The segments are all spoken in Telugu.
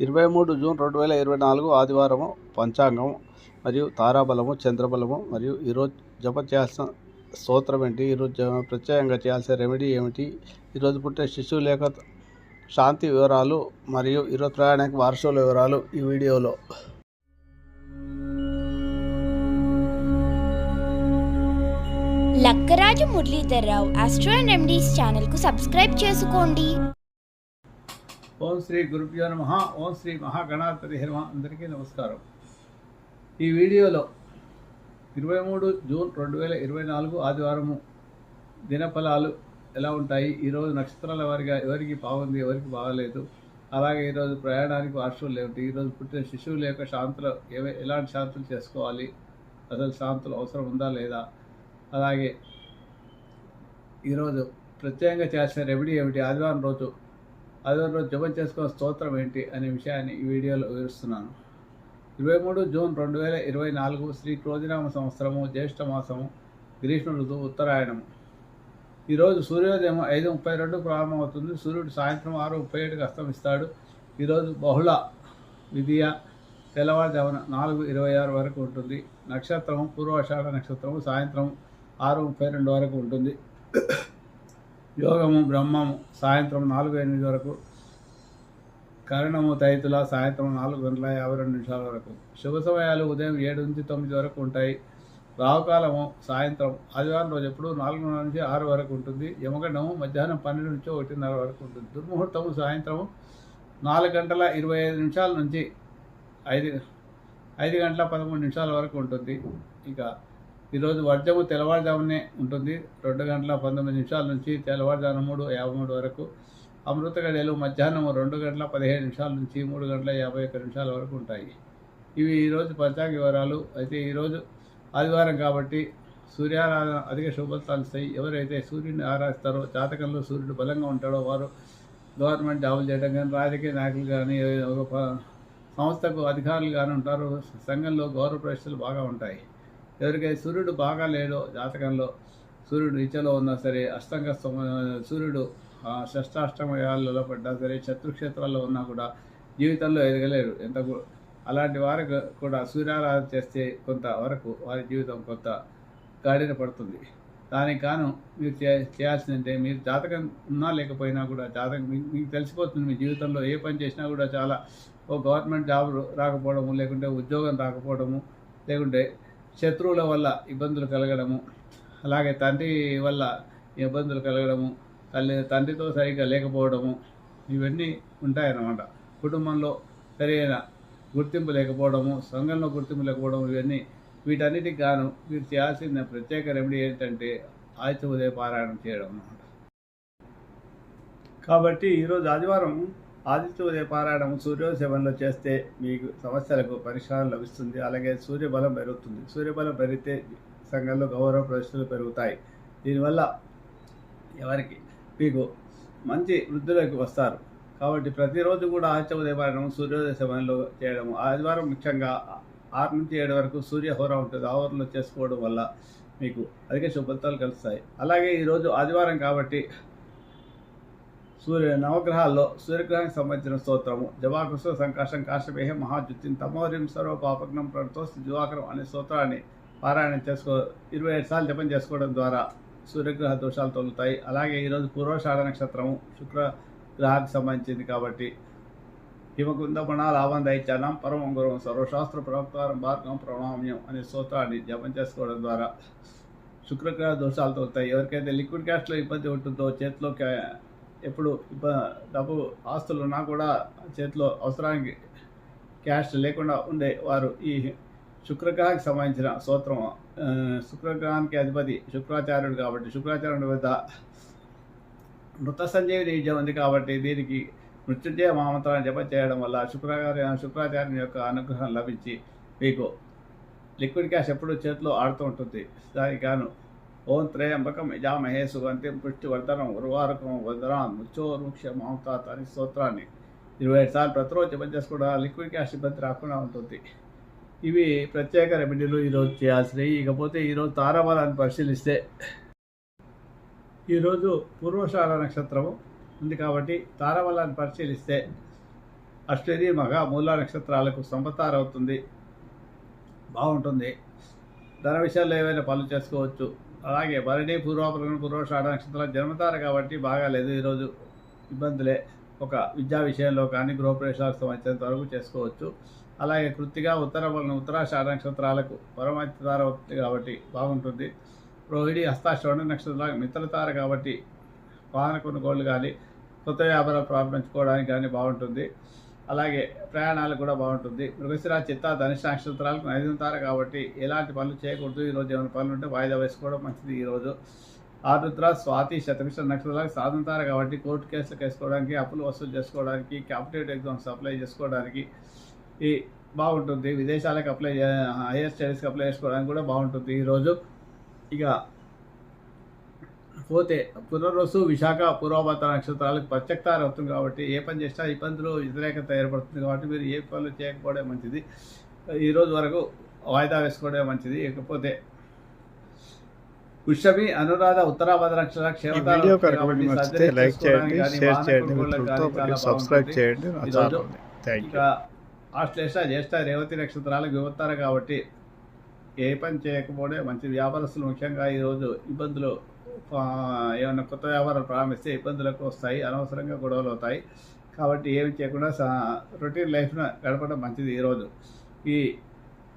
ఇరవై మూడు జూన్ రెండు వేల ఇరవై నాలుగు ఆదివారము పంచాంగం మరియు తారాబలము చంద్రబలము మరియు ఈరోజు జప చేయాల్సిన స్తోత్రం ఏంటి? ఈరోజు ప్రత్యేకంగా చేయాల్సిన రెమెడీ ఏమిటి? ఈరోజు పుట్టే శిశువు లేక శాంతి వివరాలు మరియు ఈరోజు ప్రయాణానికి వారసుల వివరాలు ఈ వీడియోలో. లక్కరాజు మురళీధర్రావు ఆస్ట్రో రెమెడీస్ ఛానల్కు సబ్స్క్రైబ్ చేసుకోండి. ఓం శ్రీ గురుభ్యో నమ. ఓం శ్రీ మహాగణాధిపతి హరిమ అందరికీ నమస్కారం. ఈ వీడియోలో ఇరవై మూడు జూన్ రెండు వేల ఇరవై నాలుగు ఆదివారము దినఫలాలు ఎలా ఉంటాయి? ఈరోజు నక్షత్రాల వారిగా ఎవరికి బాగుంది ఎవరికి బాగలేదు. అలాగే ఈరోజు ప్రయాణానికి వార్షులు ఏమిటి? ఈరోజు పుట్టిన శిశువుల యొక్క శాంతులు ఏవే ఎలాంటి శాంతులు చేసుకోవాలి? అసలు శాంతులు అవసరం ఉందా లేదా? అలాగే ఈరోజు ప్రత్యేకంగా చేసిన రెమెడీ ఏమిటి? ఆదివారం రోజు ఆదివారం జపం చేసుకున్న స్తోత్రం ఏంటి అనే విషయాన్ని ఈ వీడియోలో వివరిస్తున్నాను. ఇరవై మూడు జూన్ రెండు వేల ఇరవై నాలుగు శ్రీ క్రోధినామ సంవత్సరము జ్యేష్ఠ మాసము గ్రీష్మ ఋతువు ఉత్తరాయణము. ఈరోజు సూర్యోదయం ఐదు ముప్పై రెండు ప్రారంభమవుతుంది. సూర్యుడు సాయంత్రం ఆరు ముప్పై ఏడుకి అస్తమిస్తాడు. ఈరోజు బహుళ విధియ తెల్లవారుజామున నాలుగు ఇరవై ఆరు వరకు ఉంటుంది. నక్షత్రము పూర్వాషాఢ నక్షత్రము సాయంత్రం ఆరు ముప్పై రెండు వరకు ఉంటుంది. యోగము బ్రహ్మము సాయంత్రం నాలుగు ఎనిమిది వరకు కరణము తైతుల సాయంత్రం నాలుగు గంటల యాభై రెండు నిమిషాల వరకు. శుభ సమయాలు ఉదయం ఏడు నుంచి తొమ్మిది వరకు ఉంటాయి. రావుకాలము సాయంత్రం ఆదివారం రోజు ఎప్పుడు నాలుగున్నర నుంచి ఆరు వరకు ఉంటుంది. యమగండము మధ్యాహ్నం పన్నెండు నుంచి ఒకటిన్నర వరకు ఉంటుంది. దుర్ముహూర్తము సాయంత్రం నాలుగు గంటల ఇరవై ఐదు నిమిషాల నుంచి ఐదు ఐదు గంటల పదమూడు నిమిషాల వరకు ఉంటుంది. ఇక ఈరోజు వర్జము తెల్లవారుజామునే ఉంటుంది. రెండు గంటల పంతొమ్మిది నిమిషాల నుంచి తెల్లవారుజాము మూడు యాభై మూడు వరకు. అమృత గడియలు మధ్యాహ్నం రెండు గంటల పదిహేడు నిమిషాల నుంచి మూడు గంటల యాభై ఒక్క నిమిషాల వరకు ఉంటాయి. ఇవి ఈరోజు పంచాంగ వివరాలు. అయితే ఈరోజు ఆదివారం కాబట్టి సూర్యారాధన అధిక శుభత్వాలు ఇస్తాయి. ఎవరైతే సూర్యుడిని ఆరాధిస్తారో జాతకంలో సూర్యుడు బలంగా ఉంటాడో వారు గవర్నమెంట్ జాబులు చేయడం కానీ రాజకీయ నాయకులు కానీ ఒక సంస్థకు అధికారులు కానీ ఉంటారు. సంఘంలో గౌరవ ప్రశ్నలు బాగా ఉంటాయి. ఎవరికైతే సూర్యుడు బాగా లేడో జాతకంలో సూర్యుడు నీచలో ఉన్నా సరే అష్టంగ స్తమ- సూర్యుడు షష్టాష్టమయాలలో పడ్డా సరే శత్రుక్షేత్రాల్లో ఉన్నా కూడా జీవితంలో ఎదగలేరు. ఎంత అలాంటి వారికి కూడా సూర్యారాధన చేస్తే కొంత వరకు వారి జీవితం కొంత గాడిన పడుతుంది. దానికి గాను మీరు చే చేయాల్సిందంటే మీరు జాతకం ఉన్నా లేకపోయినా కూడా జాతకం మీకు మీకు తెలిసిపోతుంది మీ జీవితంలో ఏ పని చేసినా కూడా చాలా ఓ గవర్నమెంట్ జాబ్ రాకపోవడము లేకుంటే ఉద్యోగం రాకపోవడము లేకుంటే శత్రువుల వల్ల ఇబ్బందులు కలగడము అలాగే తండ్రి వల్ల ఇబ్బందులు కలగడము తల్లి తండ్రితో సరిగ్గా లేకపోవడము ఇవన్నీ ఉంటాయన్నమాట. కుటుంబంలో సరైన గుర్తింపు లేకపోవడము సంఘంలో గుర్తింపు లేకపోవడం ఇవన్నీ వీటన్నిటికి గాను మీరు చేయాల్సిన ప్రత్యేక రెమెడీ ఏంటంటే ఆయుధ ఉదయ పారాయణం చేయడం అన్నమాట కాబట్టి ఈరోజు ఆదివారం ఆదిత్య ఉదయ పారాయణం సూర్యోదయంలో చేస్తే మీకు సమస్యలకు పరిష్కారం లభిస్తుంది. అలాగే సూర్యబలం పెరుగుతుంది. సూర్యబలం పెరిగితే సంఘంలో గౌరవ ప్రదర్శనలు పెరుగుతాయి. దీనివల్ల ఎవరికి? మీకు మంచి వృద్ధిలోకి వస్తారు. కాబట్టి ప్రతిరోజు కూడా ఆదిత్య ఉదయ పారాయణం సూర్యోదయ సమయంలో చేయడం ఆదివారం ముఖ్యంగా ఆరు నుంచి ఏడు వరకు సూర్యహోర ఉంటుంది. ఆ హోరంలో చేసుకోవడం వల్ల మీకు అధిక శుభ్రతలు కలుస్తాయి. అలాగే ఈరోజు ఆదివారం కాబట్టి సూర్య నవగ్రహాల్లో సూర్యగ్రహానికి సంబంధించిన స్తోత్రము జవాకృష్ణ సంకాశం కాశమేహ మహాజుతిని తమోరిం సర్వపాపగ్నం ప్రణతో ప్రణతోస్తి దివాకరం అనే స్తోత్రాన్ని పారాయణం చేసుకో ఇరవై ఐదు సార్లు జపం చేసుకోవడం ద్వారా సూర్యగ్రహ దోషాలు తొలుగుతాయి అలాగే ఈరోజు పూర్వషాఢ నక్షత్రము శుక్ర గ్రహానికి సంబంధించింది కాబట్టి హిమకుందమణ లాభం దైత్యానం పరమం గురువం సర్వశాస్త్ర ప్రవక్తారం భార్గం ప్రణామ్యం అనే స్తోత్రాన్ని జపం చేసుకోవడం ద్వారా శుక్రగ్రహ దోషాలు తొలుతాయి. ఎవరికైతే లిక్విడ్ క్యాష్లో ఇబ్బంది ఉంటుందో చేతిలో క్యా- ఎప్పుడు ఇబ్బ డబ్బు ఆస్తులు ఉన్నా కూడా చేతిలో అవసరానికి క్యాష్ లేకుండా ఉండే వారు ఈ శుక్రగ్రహానికి సంబంధించిన స్తోత్రం శుక్రగ్రహానికి అధిపతి శుక్రాచార్యుడు కాబట్టి శుక్రాచార్యుడి వద్ద మృత సంజీవిని విద్య ఉంది కాబట్టి దీనికి మృత్యుంజయ మహామంత్రాన్ని జప చేయడం వల్ల శుక్రాచార్య శుక్రాచార్యుని యొక్క అనుగ్రహం లభించి మీకు లిక్విడ్ క్యాష్ ఎప్పుడూ చేతిలో ఆడుతూ ఉంటుంది. దానికి గాను ఓం త్రయంబకం యజామహే సుగంధిం పుష్టి వర్ధనం ఉర్వారకం వదరాన్ ముచ్చోర్ముక్ష మహంతాత్ అనే స్తోత్రాన్ని. ఇరవై ఐదు సార్లు ప్రతిరోజు జపం చేసుకోవడం లిక్విడ్ క్యాష్ ఇబ్బంది రాకుండా ఉంటుంది. ఇవి ప్రత్యేక రెమెడీలు ఈరోజు చేయాల్సినవి. ఇకపోతే ఈరోజు తారాబలాన్ని పరిశీలిస్తే ఈరోజు పూర్వశాల నక్షత్రము ఉంది కాబట్టి తారాబలాన్ని పరిశీలిస్తే అశ్వరి మగ మూల నక్షత్రాలకు సంపత్తారు అవుతుంది బాగుంటుంది. ధన విషయాల్లో ఏవైనా పనులు చేసుకోవచ్చు. అలాగే భరణి పూర్వాపరం పూర్వషాఢ నక్షత్రాలు జన్మతారు కాబట్టి బాగాలేదు ఈరోజు ఇబ్బందులే ఒక విద్యా విషయంలో కానీ గృహప్రవేశాలకు సంబంధించినంత వరకు చేసుకోవచ్చు. అలాగే కృత్తిగా ఉత్తర ఉత్తరాషాఢ నక్షత్రాలకు పరమతార అవుతుంది కాబట్టి బాగుంటుంది. రోహిణి హస్తాశ్రవణ నక్షత్రాలకు మిత్రతార కాబట్టి వాహన కొనుగోళ్ళు కానీ కొత్త వ్యాపారాలు ప్రారంభించుకోవడానికి కానీ బాగుంటుంది. అలాగే ప్రయాణాలు కూడా బాగుంటుంది. మృగశిర చిత్త ధనుష నక్షత్రాలకు నైదుతారు కాబట్టి ఎలాంటి పనులు చేయకూడదు. ఈరోజు ఏమైనా పనులు ఉంటే వాయిదా వేసుకోవడం మంచిది ఈరోజు ఆరుద్ర స్వాతి శతమిష్ట నక్షత్రాలకు సాధంతారు కాబట్టి కోర్టు కేసులు వేసుకోవడానికి అప్పులు వసూలు చేసుకోవడానికి కాంపిటేటివ్ ఎగ్జామ్స్ అప్లై చేసుకోవడానికి ఈ బాగుంటుంది. విదేశాలకు అప్లై హైయర్ స్టడీస్కి అప్లై చేసుకోవడానికి కూడా బాగుంటుంది ఈరోజు ఇక పోతే పునర్వసు విశాఖ పూర్వభద్ర నక్షత్రాలకు ప్రత్యక్తారు అవుతుంది కాబట్టి ఏ పని చేసినా ఇబ్బందులు వ్యతిరేకత ఏర్పడుతుంది కాబట్టి మీరు ఏ పనులు చేయకపోవడం మంచిది. ఈ రోజు వరకు వాయిదా వేసుకోవడం మంచిది. ఇకపోతే పుష్యమి అనురాధ ఉత్తరాభద్ర నక్షత్ర ఆశ్లేష జ్యేష్ఠ రేవతి నక్షత్రాలకు వివత్తారు కాబట్టి ఏ పని చేయకపోవడే మంచి వ్యాపారస్తులు ముఖ్యంగా ఈరోజు ఇబ్బందులు ఏమైనా కొత్త వ్యాపారాలు ప్రారంభిస్తే ఇబ్బందులకు వస్తాయి అనవసరంగా గొడవలు అవుతాయి. కాబట్టి ఏమి చేయకుండా రొటీన్ లైఫ్ను గడపడం మంచిది ఈరోజు. ఈ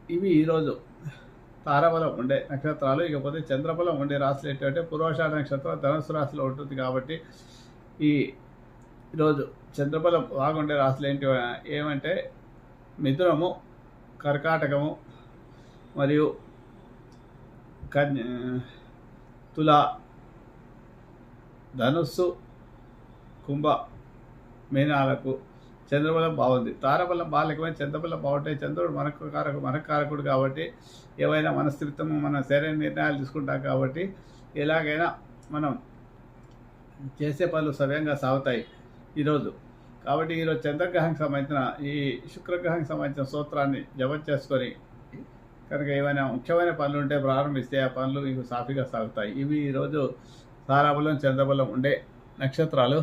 ఇవి ఈరోజు. తారాబలం ఉండే నక్షత్రాలు ఇకపోతే చంద్రబలం ఉండే రాశులు ఏంటంటే పూర్వాషాఢ నక్షత్రం ధనుసు రాశిలో ఉంటుంది కాబట్టి ఈ ఈరోజు చంద్రబలం బాగుండే రాశులు ఏంటి ఏమంటే మిథునము కర్కాటకము మరియు కన్య తుల ధనుస్సు కుంభ మీనాలకు చంద్రబలం బాగుంది. తారబలం బాలకమైన చంద్రబలం బాగుంటాయి చంద్రుడు మనకు కారకు మనకు కారకుడు కాబట్టి ఏవైనా మనస్థిత్వము మన సరైన నిర్ణయాలు తీసుకుంటాం కాబట్టి ఎలాగైనా మనం చేసే పనులు సవ్యంగా సాగుతాయి ఈరోజు. కాబట్టి ఈరోజు చంద్రగ్రహానికి సంబంధించిన ఈ శుక్రగ్రహానికి సంబంధించిన సూత్రాన్ని జపం చేసుకొని కనుక ఏమైనా ముఖ్యమైన పనులు ఉంటే ప్రారంభిస్తే ఆ పనులు మీకు సాఫీగా సాగుతాయి. ఇవి ఈరోజు తారాబలం చంద్రబలం ఉండే నక్షత్రాలు.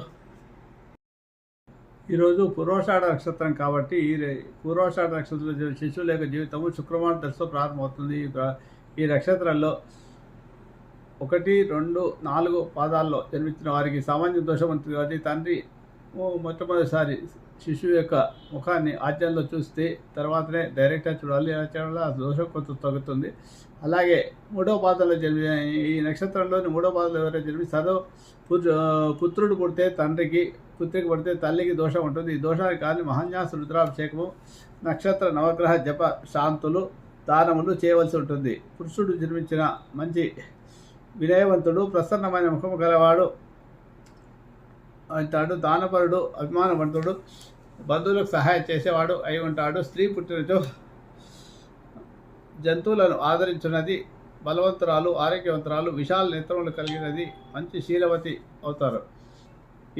ఈరోజు పూర్వషాఢ నక్షత్రం కాబట్టి ఈ పూర్వషాఢ నక్షత్రంలో శిశువుల యొక్క జీవితము శుక్రవారం దశతో ప్రారంభమవుతుంది. ఈ నక్షత్రంలో ఈ ఒకటి రెండు నాలుగు పాదాల్లో జన్మించిన వారికి సామాన్య దోషం ఉంటుంది కాబట్టి తండ్రి మొట్టమొదటిసారి శిశువు యొక్క ముఖాన్ని ఆజ్యంలో చూస్తే తర్వాతనే డైరెక్ట్గా చూడాలి అలా చేయడం వల్ల ఆ దోషం కొంత తగ్గుతుంది. అలాగే మూడో పాదంలో జన్మి ఈ నక్షత్రంలోని మూడో పాదంలో ఎవరైనా జన్మిస్తారో పుత్రుడు పుడితే తండ్రికి పుత్రికి పుడితే తల్లికి దోషం ఉంటుంది. ఈ దోషానికి కానీ మహాన్యాస రుద్రాభిషేకము నక్షత్ర నవగ్రహ జప శాంతులు దానములు చేయవలసి ఉంటుంది. పురుషుడు జన్మించిన మంచి వినయవంతుడు ప్రసన్నమైన ముఖము గలవాడు అంటాడు దానపరుడు అభిమానవంతుడు బంధువులకు సహాయం చేసేవాడు అయి ఉంటాడు. స్త్రీ పుట్టినచో జంతువులను ఆదరించున్నది బలవంతురాలు ఆరోగ్యవంతురాలు విశాల నేత్రములు కలిగినది మంచి శీలవతి అవుతారు.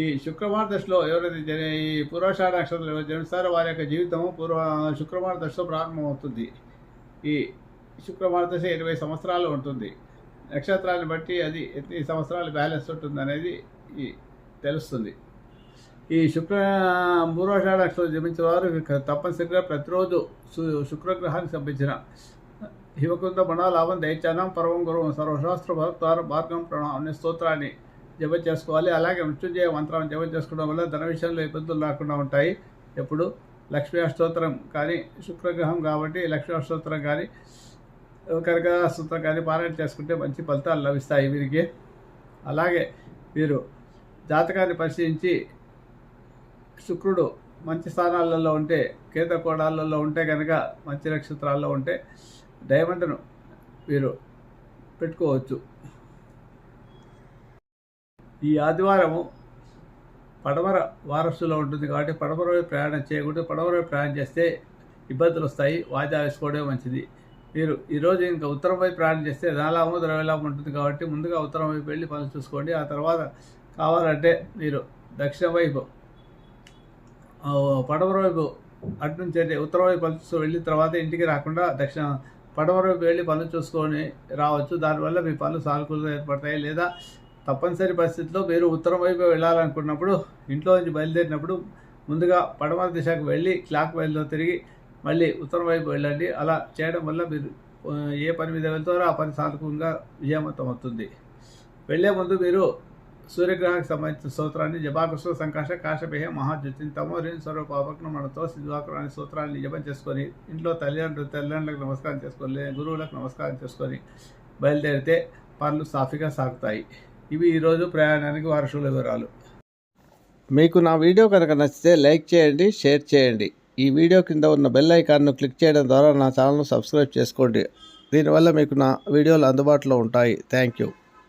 ఈ శుక్రవార దశలో ఎవరైతే జన ఈ పూర్వాషాఢ నక్షత్రంలో ఎవరు జన్మిస్తారో వారి యొక్క జీవితము పూర్వ శుక్రవార దశలో ప్రారంభమవుతుంది. ఈ శుక్రవార దశ ఇరవై సంవత్సరాలు ఉంటుంది. నక్షత్రాన్ని బట్టి అది ఎన్ని సంవత్సరాలు బ్యాలెన్స్ ఉంటుంది అనేది ఈ తెలుస్తుంది. ఈ శుక్ర పూర్వాషాఢ నక్షత్రం జన్మించిన వారు తప్పనిసరిగా ప్రతిరోజు శుక్రగ్రహానికి సంబంధించిన హిమకుంద లాభం దైత్యానం పర్వం గురువం సర్వశాస్త్ర భక్తార మార్గం ప్రణం అనే స్తోత్రాన్ని జపం చేసుకోవాలి. అలాగే మృత్యుంజయ మంత్రాన్ని జపం చేసుకోవడం వల్ల ధన విషయంలో ఇబ్బందులు రాకుండా ఉంటాయి. ఎప్పుడు? లక్ష్మీ అష్టోత్తరం కానీ శుక్రగ్రహం కాబట్టి లక్ష్మీ అష్టోత్తరం కానీ కనక సూత్రం కానీ పారాయణ చేసుకుంటే మంచి ఫలితాలు లభిస్తాయి వీరికి. అలాగే వీరు జాతకాన్ని పరిశీలించి శుక్రుడు మంచి స్థానాలలో ఉంటే కేంద్ర కోణాలలో ఉంటే కనుక మంచి నక్షత్రాల్లో ఉంటే డైమండ్ను మీరు పెట్టుకోవచ్చు. ఈ ఆదివారము పడమర వారసులో ఉంటుంది కాబట్టి పడమర ప్రయాణం చేయకూడదు. పడమర ప్రయాణం చేస్తే ఇబ్బందులు వస్తాయి. వాయిదా వేసుకోవడమే మంచిది. మీరు ఈరోజు ఇంకా ఉత్తరం వైపు ప్రయాణం చేస్తే ధనలాభం ద్రవ్యలాభం ఉంటుంది కాబట్టి ముందుగా ఉత్తరం వైపు వెళ్ళి పనులు చూసుకోండి. ఆ తర్వాత కావాలంటే మీరు దక్షిణ వైపు ఆ, పడమర వైపు అటు నుంచి అంటే ఉత్తర వైపు పనులు వెళ్ళిన తర్వాత ఇంటికి రాకుండా దక్షిణ పడమర వైపు వెళ్ళి పనులు చూసుకొని రావచ్చు. దానివల్ల మీ పనులు సానుకూలంగా ఏర్పడతాయి. లేదా తప్పనిసరి పరిస్థితిలో మీరు ఉత్తరం వైపు వెళ్ళాలనుకున్నప్పుడు ఇంట్లో నుంచి బయలుదేరినప్పుడు ముందుగా పడమర దిశకు వెళ్ళి క్లాక్ వైల్లో తిరిగి మళ్ళీ ఉత్తరం వైపు వెళ్ళండి. అలా చేయడం వల్ల మీరు ఏ పని మీద వెళ్తారో ఆ పని సానుకూలంగా విజయవంతం అవుతుంది. వెళ్ళే ముందు మీరు సూర్యగ్రహానికి సంబంధించిన స్తోత్రాన్ని జపాకృష్ణ సంకాశ కాశపేహ మహాజ్యోతిని తమోరిని స్వరూపాపకం మనతో సిద్ధాకరం అనే స్తోత్రాన్ని జపం చేసుకొని ఇంట్లో తల్లిదండ్రులు తల్లిదండ్రులకు నమస్కారం చేసుకొని గురువులకు నమస్కారం చేసుకొని బయలుదేరితే పనులు సాఫీగా సాగుతాయి. ఇవి ఈరోజు ప్రయాణానికి వారసుల వివరాలు. మీకు నా వీడియో కనుక నచ్చితే లైక్ చేయండి షేర్ చేయండి. ఈ వీడియో కింద ఉన్న బెల్ ఐకాన్ను క్లిక్ చేయడం ద్వారా నా ఛానల్ను సబ్స్క్రైబ్ చేసుకోండి. దీనివల్ల మీకు నా వీడియోలు అందుబాటులో ఉంటాయి. Thank you.